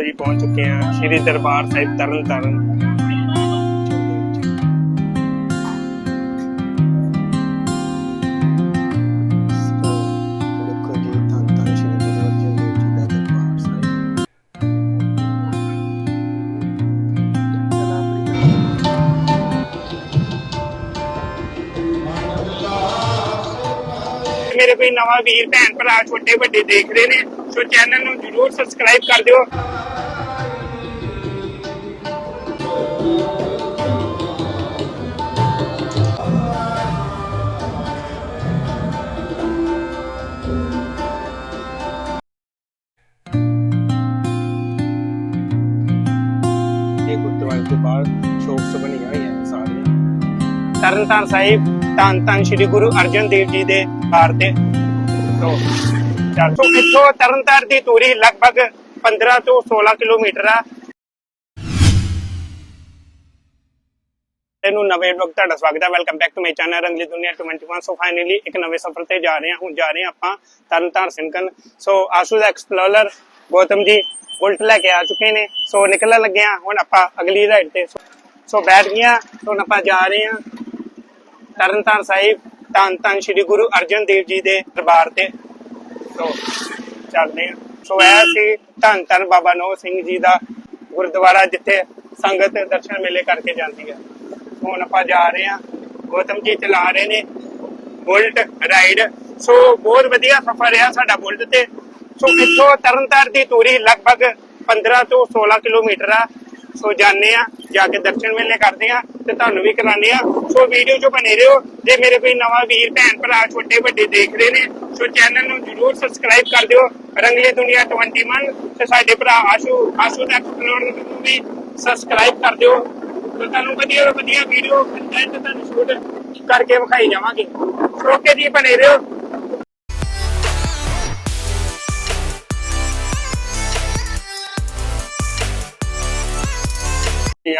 ਲੋ ਜੀ ਪਹੁੰਚ ਚੁੱਕੇ ਹਾਂ ਸ੍ਰੀ ਦਰਬਾਰ ਸਾਹਿਬ ਤਰਨ ਤਾਰਨ ਦੇਖੋ ਜੀ ਧੰਨ ਧੰਨ ਸ਼੍ਰੀ ਗੁਰੂ ਅਰਜਨ ਦੇਵ ਜੀ ਦਾ ਦਰਬਾਰ ਸਾਹਿਬ ਮੇਰੇ ਕੋਈ ਨਵਾਂ ਵੀਰ ਭੈਣ ਭਰਾ ਛੋਟੇ ਵੱਡੇ ਦੇਖ ਰਹੇ ਨੇ ਸੋ ਚੈਨਲ ਨੂੰ ਜਰੂਰ ਸਬਸਕ੍ਰਾਈਬ ਕਰ ਦਿਓ ਤਰਨਤਾਰਨ ਸਾਹਿਬ, ਧੰਨ ਧੰਨ ਸ੍ਰੀ ਗੁਰੂ ਅਰਜਨ ਦੇਵ ਜੀ ਦੇ ਬਾਰ ਤੇ। ਤੋਂ ਚੱਲ ਇੱਥੋਂ ਤਰਨਤਾਰਨ ਦੀ ਦੂਰੀ ਲਗਭਗ 15 ਤੋਂ 16 ਕਿਲੋਮੀਟਰ ਆ। ਇਹਨੂੰ ਨਵੇਂ ਲੋਕ ਤੁਹਾਡਾ ਸਵਾਗਤ ਹੈ welcome back to my channel Rangli Duniya 21 so finally ਇੱਕ ਨਵੇਂ ਸਫ਼ਰ ਤੇ ਜਾ ਰਹੇ ਹਾਂ। ਹੁਣ ਜਾ ਰਹੇ ਹਾਂ ਆਪਾਂ ਤਰਨਤਾਰਨ ਸਿੰਕਨ ਸੋ ਆਸੂ ਦਾ ਐਕਸਪਲੋਰਰ ਗੌਤਮ ਜੀ ਉਲਟ ਲੈ ਕੇ ਆ ਚੁੱਕੇ ਨੇ। ਸੋ ਨਿਕਲਣ ਲੱਗੇ ਹਾਂ। ਹੁਣ ਆਪਾਂ ਅਗਲੀ ਰਾਈਡ ਤੇ। ਸੋ ਬੈਠ ਗਿਆ ਹੁਣ ਆਪਾਂ ਜਾ ਰਹੇ ਹਾਂ। ਤਰਨਤਾਰਨ ਸਾਹਿਬ, ਧੰਨ ਧੰਨ ਸ੍ਰੀ ਗੁਰੂ ਅਰਜਨ ਦੇਵ ਜੀ ਦੇ ਦਰਬਾਰ ਤੇ। ਸੋ, ਚੱਲਦੇ ਹਾਂ। ਸੋ, ਇਹ ਸੀ ਧੰਨ ਧੰਨ ਬਾਬਾ ਨੋ ਸਿੰਘ ਜੀ ਦਾ ਗੁਰਦੁਆਰਾ, ਜਿੱਥੇ ਸੰਗਤ ਦਰਸ਼ਨ ਮੇਲੇ ਕਰਕੇ ਜਾਂਦੀ ਹੈ। ਹੁਣ ਆਪਾਂ ਜਾ ਰਹੇ ਹਾਂ। ਗੌਤਮ ਜੀ ਚਲਾ ਰਹੇ ਨੇ। Bullet ride. ਸੋ, ਬਹੁਤ ਵਧੀਆ ਸਫ਼ਰ ਰਿਹਾ ਸਾਡਾ ਬੁਲਟ ਤੇ। ਸੋ, ਇੱਥੋਂ ਤਰਨਤਾਰਨ ਦੀ ਦੂਰੀ ਲਗਭਗ 15 ਤੋਂ 16 ਕਿਲੋਮੀਟਰ ਆ। ਸੋ ਜਾਣੇ ਆ ਜਾ ਕੇ ਦਰਸ਼ਨ ਮੇਲੇ ਕਰਦੇ ਆ ਤੇ ਤੁਹਾਨੂੰ ਵੀ ਕਰਾਣੇ ਆ। ਸੋ ਵੀਡੀਓ 'ਚ ਬਨੇ ਰਹੋ। ਜੇ ਮੇਰੇ ਕੋਈ ਨਵਾਂ ਵੀਰ, ਭੈਣ, ਭਰਾ, ਛੋਟੇ, ਵੱਡੇ ਦੇਖ ਰਹੇ ਨੇ, ਸੋ ਚੈਨਲ ਨੂੰ ਜਰੂਰ ਸਬਸਕ੍ਰਾਈਬ ਕਰ ਦਿਓ। ਰੰਗਲੀ ਦੁਨੀਆ 21 ਤੇ ਸਾਡੇ ਭਰਾ ਆਸ਼ੂ ਆਸ਼ੂ ਦਾ ਐਕਸਪਲੋਰ ਨੂੰ ਵੀ ਸਬਸਕ੍ਰਾਈਬ ਕਰ ਦਿਓ। ਤੇ ਤੁਹਾਨੂੰ ਵਧੀਆ ਵਧੀਆ ਵੀਡੀਓ ਕੰਟੈਂਟ ਤੁਹਾਨੂੰ ਸ਼ੂਟ ਕਰਕੇ ਵਿਖਾਈ ਜਾਵਾਂਗੇ। ਓਕੇ ਜੀ ਬਨੇ ਰਹੋ।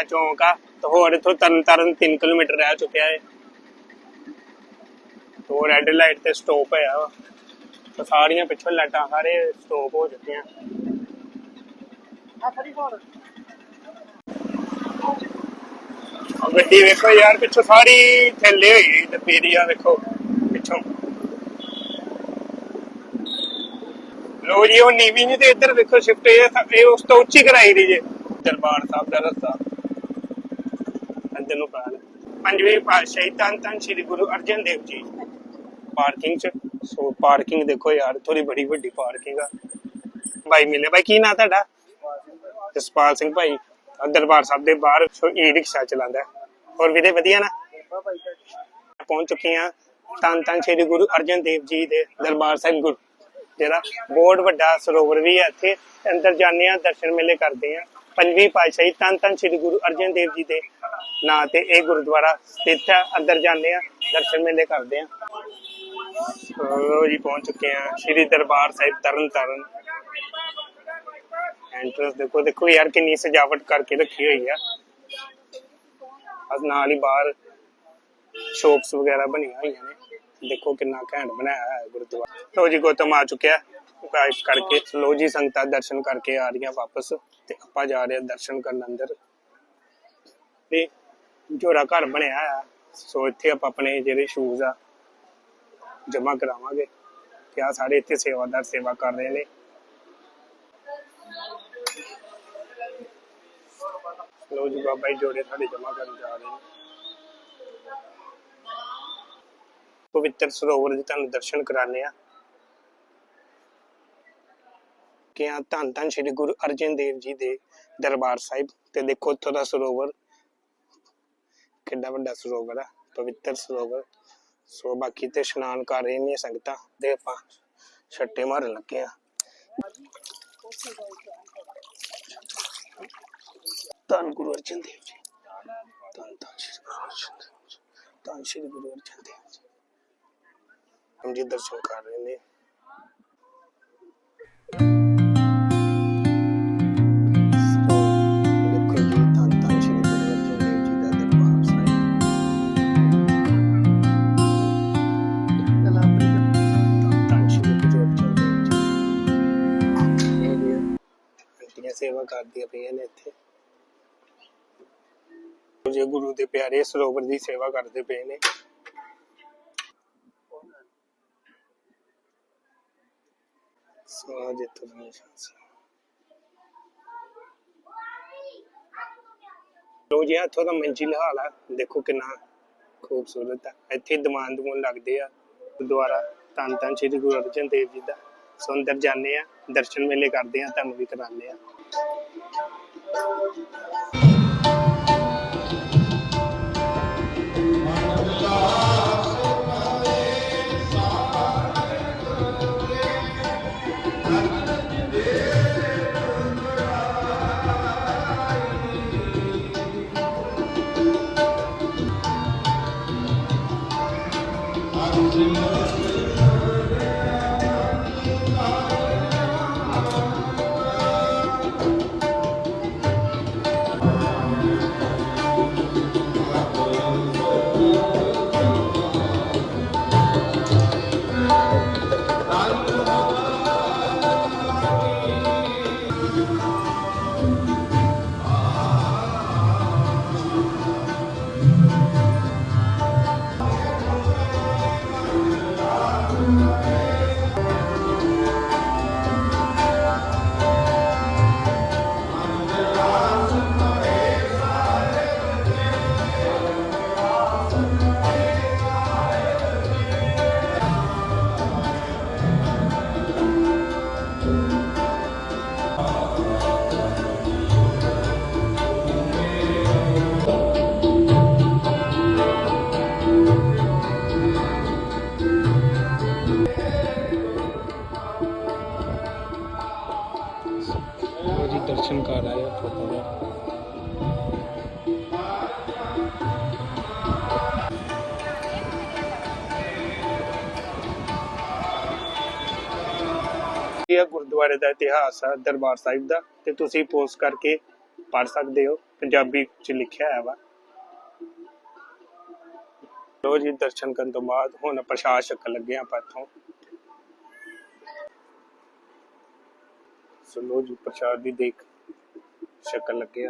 ਇਹ ਚੌਂਕ ਆ ਤੇ ਹੋਰ ਇੱਥੋਂ ਤਰਨ ਤਰਨ 3 ਕਿਲੋਮੀਟਰ ਰਹਿ ਚੁੱਕਿਆ ਹੈ ਤੋਂ ਰੈੱਡ ਲਾਈਟ ਤੇ ਸਟਾਪ ਹੈ ਵਾ। ਤੇ ਸਾਰੀਆਂ ਪਿੱਛੋਂ ਲਾਈਟਾਂ ਸਾਰੇ ਸਟਾਪ ਹੋ ਚੁੱਕੀਆਂ। ਆ ਗੱਡੀ ਵੇਖੋ ਯਾਰ ਪਿੱਛੋਂ ਸਾਰੀ ਥੱਲੇ ਹੋਈ ਤੇ ਪੀਰੀ ਆ ਵੇਖੋ ਪਿੱਛੋਂ। ਲੋ ਜੀ ਉਹ ਨੀਵੀਂ ਨਹੀਂ ਤੇ ਇੱਧਰ ਵੇਖੋ ਸ਼ਿਫਟ ਇਹ ਉਸ ਤੋਂ ਉੱਚੀ ਕਰਾਈ ਦੀ ਜੇ। ਦਰਬਾਰ ਸਾਹਿਬ ਦਾ ਰਸਤਾ। ਅੰਦਰ ਨੂੰ। ਪਾਲ ਪੰਜਵੇਂ ਪਾਤਸ਼ਾਹੀ ਧੰਨ ਧੰਨ ਸ੍ਰੀ ਗੁਰੂ ਅਰਜਨ ਦੇਵ ਜੀ। ਪਾਰਕਿੰਗ ਚ। ਸੋ ਪਾਰਕਿੰਗ ਦੇਖੋ ਯਾਰ ਥੋੜੀ ਬੜੀ ਵੱਡੀ ਪਾਰਕਿੰਗ ਆ। ਭਾਈ ਮਿਲੇ ਭਾਈ ਕੀ ਨਾਂ ਤੁਹਾਡਾ? ਜਸਪਾਲ ਸਿੰਘ ਭਾਈ। ਦਰਬਾਰ ਸਾਹਿਬ ਦੇ ਬਾਹਰ ਈ ਰਿਕਸ਼ਾ ਚਲਾਉਂਦਾ। ਹੋਰ ਵੀਰੇ, ਵਧੀਆ ਨਾ? ਪਹੁੰਚ ਚੁੱਕੇ ਆ ਧੰਨ ਧੰਨ ਸ੍ਰੀ ਗੁਰੂ ਅਰਜਨ ਦੇਵ ਜੀ ਦੇ ਦਰਬਾਰ ਸਾਹਿਬ ਗੁਰ ਜਿਹੜਾ ਬਹੁਤ ਵੱਡਾ ਸਰੋਵਰ ਵੀ ਹੈ ਇੱਥੇ। ਅੰਦਰ ਜਾਂਦੇ ਆ ਦਰਸ਼ਨ ਮੇਲੇ ਕਰਦੇ ਆ ਪੰਜਵੀਂ ਪਾਤਸ਼ਾਹੀ ਧੰਨ ਧੰਨ ਸ੍ਰੀ ਗੁਰੂ ਅਰਜਨ ਦੇਵ ਜੀ ਦੇ ਨਾਂ, ਤੇ ਇਹ ਗੁਰਦੁਆਰਾ ਸਥਿਤ ਹੈ। ਅੰਦਰ ਜਾਂਦੇ ਆ ਦਰਸ਼ਨ ਮੇਲੇ ਕਰਦੇ ਆ ਲੋ ਜੀ, ਪਹੁੰਚ ਚੁੱਕੇ ਆ ਸ੍ਰੀ ਦਰਬਾਰ ਸਾਹਿਬ ਤਰਨ ਐਂਟਰੈਂਸ ਦੇਖੋ ਦੇਖੋ ਯਾਰ ਕਿੰਨੀ ਸਜਾਵਟ ਕਰਕੇ ਰੱਖੀ ਹੋਈ ਆ। ਅਸ ਨਾਲ ਹੀ ਬਾਹਰ ਸ਼ੋਪਸ ਵਗੈਰਾ ਬਣੀਆਂ ਹੋਈਆਂ ਨੇ। ਦੇਖੋ ਕਿੰਨਾ ਘੈਂਟ ਬਣਾਇਆ ਹੈ ਗੁਰਦੁਆਰਾ। ਲੋ ਜੀ, ਗੌਤਮ ਆ ਚੁੱਕਿਆ ਗਾਇਸ ਕਰਕੇ ਲੋ ਜੀ, ਸੰਗਤਾਂ ਦਰਸ਼ਨ ਕਰਕੇ ਆ ਰਹੀਆਂ ਵਾਪਸ। ਤੇ ਆਪਾਂ ਜਾ ਰਹੇ ਹਾਂ ਦਰਸ਼ਨ ਕਰਨ ਅੰਦਰ। ਤੇ ਜੋੜਾ ਘਰ ਬਣਿਆ ਆ। ਸੋ ਇੱਥੇ ਆਪਾਂ ਆਪਣੇ ਜਿਹੜੇ ਸ਼ੂਜ਼ ਆ, ਜਮ੍ਹਾਂ ਕਰਾਵਾਂਗੇ। ਤੇ ਆ ਸਾਰੇ ਇੱਥੇ ਸੇਵਾਦਾਰ ਸੇਵਾ ਕਰ ਰਹੇ ਨੇ। ਲੋ ਜੀ, ਬਾਬਾ ਜੀ ਜੋੜੇ ਸਾਡੇ ਜਮ੍ਹਾਂ ਕਰਨ ਜਾ ਰਹੇ ਨੇ। ਪਵਿੱਤਰ ਸਰੋਵਰ ਦੇ ਤੁਹਾਨੂੰ ਦਰਸ਼ਨ ਕਰਾਣੇ ਆ ਕਿ ਆ ਧੰਨ ਧੰਨ ਸ੍ਰੀ ਗੁਰੂ ਅਰਜਨ ਦੇਵ ਜੀ ਦੇ ਦਰਬਾਰ ਸਾਹਿਬ ਤੇ ਦੇਖੋ, ਉੱਥੋਂ ਦਾ ਸਰੋਵਰ ਕਿੰਨਾ ਵੱਡਾ ਸਰੋਵਰ ਆ ਪਵਿੱਤਰ ਸਰੋਵਰ ਸੋ ਬਾਕੀ ਤੇ ਇਸ਼ਨਾਨ ਕਰ ਰਹੇ ਨੇ ਸੰਗਤਾਂ ਦੇ ਆਪਾਂ ਛੱਟੇ ਮਾਰਨ ਲੱਗੇ ਆ। ਧੰਨ ਗੁਰੂ ਅਰਜਨ ਦੇਵ ਜੀ। ਧੰਨ ਧੰਨ ਸ੍ਰੀ ਗੁਰੂ ਅਰਜਨ ਦੇਵ ਜੀ। ਧੰਨ ਸ੍ਰੀ ਗੁਰੂ ਅਰਜਨ ਦੇਵ ਜੀ। ਹਮ ਜੀ ਦਰਸ਼ਨ ਕਰ ਰਹੇ ਨੇ। ਕਰਦੀਆਂ ਪਈਆਂ ਨੇ ਇੱਥੇ। ਜੇ ਗੁਰੂ ਦੇ ਪਿਆਰੇ ਸਰੋਵਰ ਦੀ ਸੇਵਾ ਕਰਦੇ ਪਏ ਨੇ। ਸੋ ਜਿੱਥੋਂ ਨਿਸ਼ਾਨ ਲੋ ਜੀ, ਇੱਥੋਂ ਦਾ ਮੰਜ਼ਿਲ ਹਾਲ ਆ। ਦੇਖੋ ਕਿੰਨਾ ਖੂਬਸੂਰਤ ਆ। ਇੱਥੇ ਦਮਾਨ ਦੂਨ ਲੱਗਦੇ ਆ। ਗੁਰਦੁਆਰਾ ਧੰਨ ਧੰਨ ਸ੍ਰੀ ਗੁਰੂ ਅਰਜਨ ਦੇਵ ਜੀ ਦਾ। ਸੁੰਦਰ ਅੰਦਰ ਜਾਂਦੇ ਆ, ਦਰਸ਼ਨ ਮੇਲੇ ਕਰਦੇ ਆ ਤੁਹਾਨੂੰ ਵੀ ਕਰਾਉਂਦੇ ਆ। ਜੀ ਦਰਸ਼ਨ ਕਰ ਆਏ ਫੋਟੋ ਦੇ। ਇਹ ਗੁਰਦੁਆਰੇ ਦਾ ਇਤਿਹਾਸ ਹੈ ਦਰਬਾਰ ਸਾਹਿਬ ਦਾ ਤੇ ਤੁਸੀਂ ਪੋਸਟ ਕਰਕੇ ਪੜ ਸਕਦੇ ਹੋ। ਪੰਜਾਬੀ ਚ ਲਿਖਿਆ ਹੋਇਆ ਵਾ। ਲੋ ਜੀ, ਦਰਸ਼ਨ ਕਰਨ ਤੋਂ ਬਾਅਦ ਹੁਣ ਪ੍ਰਸ਼ਾਦ ਛਕਣ ਲੱਗੇ ਆਪਾਂ ਇੱਥੋਂ। ਸੋ ਲੋ ਜੀ, ਪ੍ਰਸ਼ਾਦ ਵੀ ਦੇਖ ਛਕਣ ਲੱਗੇ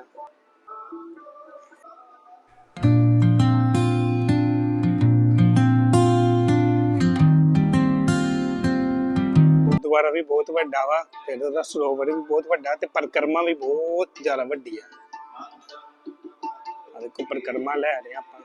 ਗੁਰਦੁਆਰਾ ਵੀ ਬਹੁਤ ਵੱਡਾ ਵਾ ਫਿਰ ਉਹਦਾ ਸਰੋਵਰ ਵੀ ਬਹੁਤ ਵੱਡਾ ਤੇ ਪਰਿਕਰਮਾ ਵੀ ਬਹੁਤ ਜ਼ਿਆਦਾ ਵੱਡੀ ਆ। ਆ ਦੇਖੋ, ਪਰਿਕਰਮਾ ਲੈ ਰਹੇ ਆਪਾਂ।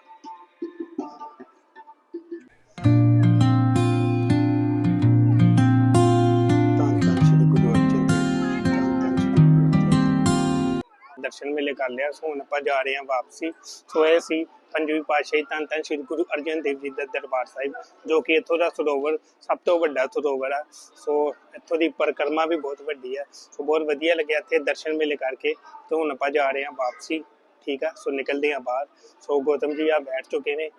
ਦਰਸ਼ਨ ਮੇਲੇ ਕਰ ਲਿਆ। ਸੋ ਹੁਣ ਆਪਾਂ ਜਾ ਰਹੇ ਹਾਂ ਵਾਪਸੀ। ਸੋ ਇਹ ਸੀ ਪੰਜਵੀਂ ਪਾਤਸ਼ਾਹੀ ਧੰਨ ਧੰਨ ਸ੍ਰੀ ਗੁਰੂ ਅਰਜਨ ਦੇਵ ਜੀ ਦਾ ਦਰਬਾਰ ਸਾਹਿਬ, ਜੋ ਕਿ ਇੱਥੋਂ ਦਾ ਸਰੋਵਰ ਸਭ ਤੋਂ ਵੱਡਾ ਸਰੋਵਰ ਆ। ਸੋ ਇੱਥੋਂ ਦੀ ਪਰਿਕਰਮਾ ਵੀ ਬਹੁਤ ਵੱਡੀ ਆ। ਸੋ ਬਹੁਤ ਵਧੀਆ ਲੱਗਿਆ ਇੱਥੇ ਦਰਸ਼ਨ ਮੇਲੇ ਕਰਕੇ। ਤੇ ਹੁਣ ਆਪਾਂ ਜਾ ਰਹੇ ਹਾਂ ਵਾਪਸੀ। ਠੀਕ ਆ? ਸੋ ਨਿਕਲਦੇ ਹਾਂ ਬਾਹਰ। ਸੋ ਗੌਤਮ ਜੀ ਆ ਬੈਠ ਚੁੱਕੇ ਨੇ।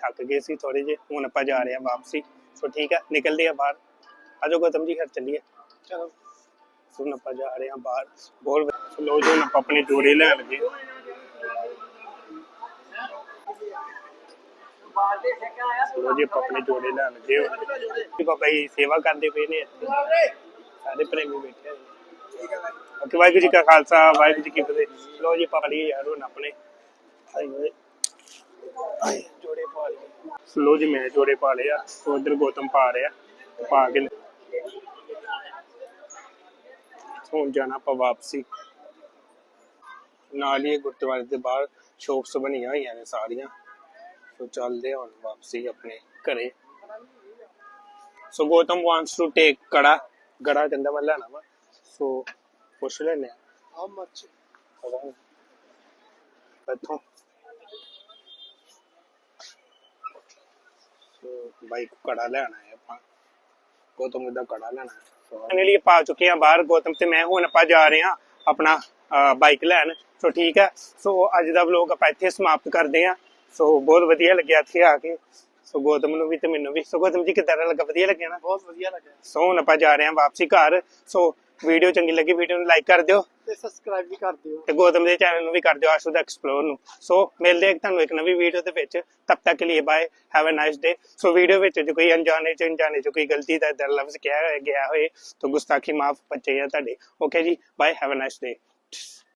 ਥੱਕ ਗਏ ਸੀ ਥੋੜੇ ਜਿਹੇ। ਹੁਣ ਆਪਾਂ ਜਾ ਰਹੇ ਹਾਂ ਵਾਪਸੀ। ਸੋ ਠੀਕ ਆ, ਨਿਕਲਦੇ ਹਾਂ ਬਾਹਰ। ਆਜੋ ਗੌਤਮ ਜੀ ਘਰ ਚੱਲੀਏ। ਚਲੋ। ਹੁਣ ਆਪਾਂ ਜਾ ਰਹੇ ਹਾਂ ਬਾਹਰ। ਬਹੁਤ ਲੋ ਜੀ ਆਪਾਂ ਆਪਣੇ ਜੋੜੇ ਲੈਣ ਲੱਗੇ ਲੋ ਜੀ, ਆਪਾਂ ਆਪਣੇ ਜੋੜੇ ਲੈਣ ਲੱਗੇ ਹੁਣ। ਬਾਬਾ ਜੀ, ਸੇਵਾ ਕਰਦੇ ਪਏ ਨੇ ਇੱਥੇ। ਪ੍ਰੇਮੀ ਬੈਠੇ ਹੋਏ ਨੇ। ਵਾਹਿਗੁਰੂ ਜੀ ਕਾ ਖਾਲਸਾ, ਵਾਹਿਗੁਰੂ ਜੀ ਕੀ ਫਤਿਹ। ਲੋ ਜੀ, ਪਾ ਲਈਏ ਯਾਰ ਹੁਣ ਆਪਣੇ। ਹਾਏ ਜੋੜੇ ਪਾ ਲਏ ਲੋ ਜੀ, ਮੈਂ ਜੋੜੇ ਪਾ ਲਿਆ ਉਧਰ ਗੌਤਮ ਪਾ ਰਿਹਾ। ਪਾ ਕੇ ਹੁਣ ਜਾਣਾ ਆਪਾਂ ਵਾਪਸੀ। ਨਾਲ ਹੀ ਗੁਰਦੁਆਰੇ ਦੇ ਬਾਹਰ ਸ਼ੋਪਸ ਬਣੀਆਂ ਹੋਈਆਂ ਨੇ ਸਾਰੀਆਂ। ਸੋ ਚੱਲਦੇ ਹਾਂ ਵਾਪਸੀ ਆਪਣੇ ਘਰੇ। So Gautam wants to take ਕੜਾ। ਗੜਾ ਕਹਿੰਦਾ ਮੈਂ ਲੈਣਾ ਵਾ। ਸੋ ਪੁੱਛ ਲੈਨੇ ਆ ਹਾਊ ਮਚ ਇੱਥੋਂ। ਸੋ ਬਾਈਕ ਕੜਾ ਲੈਣਾ ਹੈ ਆਪਾਂ। ਗੌਤਮ ਦਾ ਕੜਾ ਲੈਣਾ ਹੈ। ਫਾਈਨਲੀ ਪਾ ਚੁੱਕੇ ਆ ਬਾਹਰ ਗੌਤਮ ਤੇ ਮੈਂ ਹੁਣ ਆਪਾਂ ਜਾ ਰਹੇ ਆ ਆਪਣਾ ਬਾਈਕ ਲੈਣ। ਸੋ ਠੀਕ ਹੈ। ਸੋ ਅੱਜ ਦਾ ਵਲੋਗ ਆਪਾਂ ਇੱਥੇ ਸਮਾਪਤ ਕਰਦੇ ਆ ਸੋ ਬਹੁਤ ਵਧੀਆ ਲੱਗਿਆ ਇੱਥੇ ਆ ਕੇ। ਸੋ ਗੌਤਮ ਨੂੰ ਵੀ ਤੇ ਮੈਨੂੰ ਵੀ। ਸੋ ਗੌਤਮ ਜੀ ਕਿੱਦਾਂ ਲੱਗਾ? ਵਧੀਆ ਲੱਗਿਆ ਨਾ? ਬਹੁਤ ਵਧੀਆ ਲੱਗਿਆ। ਸੋ ਹੁਣ ਆਪਾਂ ਜਾ ਰਹੇ ਹਾਂ ਵਾਪਸੀ ਘਰ। ਸੋ ਵੀਡੀਓ ਚੰਗੀ ਲੱਗੀ ਵੀਡੀਓ ਨੂੰ ਲਾਈਕ ਕਰ ਦਿਓ ਤੇ ਸਬਸਕ੍ਰਾਈਬ ਵੀ ਕਰ ਦਿਓ। ਤੇ ਗੌਤਮ ਦੇ ਚੈਨਲ ਨੂੰ ਵੀ ਕਰ ਦਿਓ ਆਸ਼ੂ ਦਾ ਐਕਸਪਲੋਰ ਨੂੰ। ਸੋ ਮਿਲਦੇ ਹਾਂ ਤੁਹਾਨੂੰ ਇੱਕ ਨਵੀਂ ਵੀਡੀਓ ਦੇ ਵਿੱਚ। ਤਬ ਤੱਕ ਲਈ bye have a nice day so video ਵਿੱਚ ਜੇ ਕੋਈ ਅਣਜਾਣੇ ਚ ਅਣਜਾਣੇ ਚ ਕੋਈ ਗਲਤੀ ਦਾ ਦਰ ਲਫ਼ਜ਼ ਕਿਹਾ ਗਿਆ ਹੋਏ ਤਾਂ ਗੁਸਤਾਖੀ ਮਾਫ ਬੱਚੇ ਆ ਤੁਹਾਡੇ। ਓਕੇ ਜੀ bye have a nice day